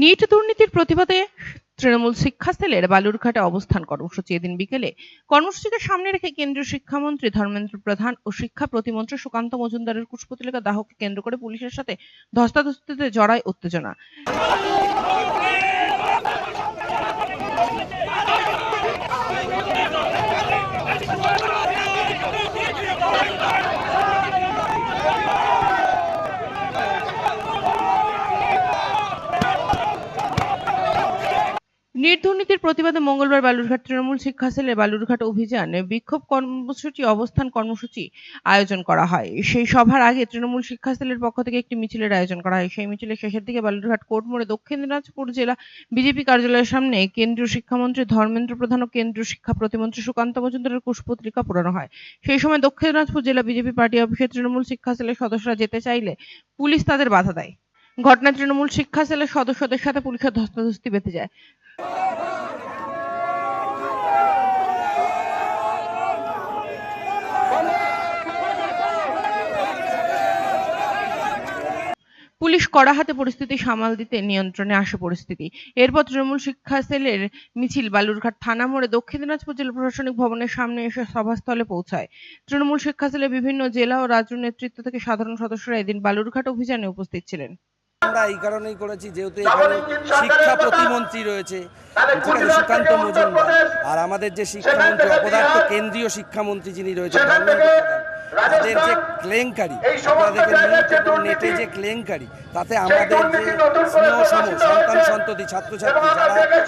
NEET দুর্নীতির প্রতিবাদে তৃণমূল শিক্ষা সেলের বালুরঘাটে অবস্থান কর্মসূচি এদিন বিকেলে। কর্মসূচিকে সামনে রেখে কেন্দ্রীয় শিক্ষামন্ত্রী ধর্মেন্দ্র প্রধান ও শিক্ষা প্রতিমন্ত্রী সুকান্ত মজুমদারের কুশপুতলিকা দাহকে কেন্দ্র করে পুলিশের সাথে ধস্তাধস্তিতে জড়ায় উত্তেজনা। নিট দুর্নীতির প্রতিবাদে মঙ্গলবার বালুরঘাট তৃণমূল শিক্ষা সেলের বালুরঘাট অভিযান বিক্ষোভ কর্মসূচি, অবস্থান কর্মসূচি আয়োজন করা হয়। সেই সভার আগে তৃণমূল শিক্ষা সেলের পক্ষ থেকে একটি মিছিলের আয়োজন করা হয়। সেই মিছিলের শেষের দিকে বালুরঘাট কোর্ট মোড়ে দক্ষিণ দিনাজপুর জেলা বিজেপি কার্যালয়ের সামনে কেন্দ্রীয় শিক্ষামন্ত্রী ধর্মেন্দ্র প্রধান ও কেন্দ্রীয় শিক্ষা প্রতিমন্ত্রী সুকান্ত মজুমদারের কুশপত্রিকা পোড়ানো হয়। সেই সময় দক্ষিণ দিনাজপুর জেলা বিজেপি পার্টি অফিসে তৃণমূল শিক্ষা সেলের সদস্যরা যেতে চাইলে পুলিশ তাদের বাধা দেয়। ঘটনায় তৃণমূল শিক্ষা সেলের সদস্যদের সাথে পুলিশের ধস্তাধস্তি বেঁধে যায়। পুলিশ কড়া হাতে পরিস্থিতি সামাল দিতে নিয়ন্ত্রণে আসে পরিস্থিতি। এরপর তৃণমূল শিক্ষা সেলের মিছিল বালুরঘাট থানা মোড়ে দক্ষিণ দিনাজপুর জেলা প্রশাসনিক ভবনের সামনে এসে সভাস্থলে পৌঁছায়। তৃণমূল শিক্ষা সেলের বিভিন্ন জেলা ও রাজ্য নেতৃত্ব থেকে সাধারণ সদস্যরা এদিন বালুরঘাট অভিযানে উপস্থিত ছিলেন। আমরা এই কারণেই করেছি যেহেতু এখানে শিক্ষা প্রতিমন্ত্রী রয়েছে সুকান্ত মজুমদার। আর আমাদের যে শিক্ষামন্ত্রী অপদার্থ কেন্দ্রীয় শিক্ষামন্ত্রী যিনি রয়েছেন তাদের যে ক্লেঙ্কারি নিট যে ক্লেংকারী তাতে আমাদের যে স্নেহ সম সন্তান সন্ততি ছাত্রছাত্রী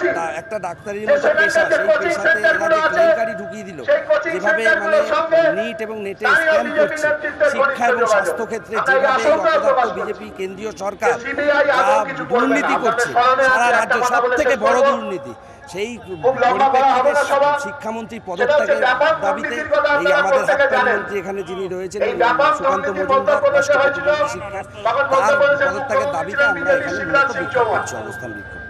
যারা একটা ডাক্তারির মতো পেশা সেই পেশাতে এরা যে কেলেঙ্কারি ঢুকিয়ে দিল। যেভাবে মানে নিট এবং নেটে স্ক্যাম করছে। শিক্ষা এবং স্বাস্থ্য যেভাবে অপদার্থ বিজেপি কেন্দ্রীয় সরকার দুর্নীতি করছে। সারা রাজ্য সব থেকে বড় দুর্নীতি। সেই পরিপ্রেক্ষিতে শিক্ষামন্ত্রী পদত্যাগের দাবিতে এই আমাদের হাক্কান মন্ত্রী এখানে যিনি রয়েছেন সুকান্ত মজুমদার রাষ্ট্রপতি শিক্ষা তার পদত্যাগের দাবিতে আমরা এখানে মূলত বিক্ষোভ করছি অবস্থান বিক্ষোভ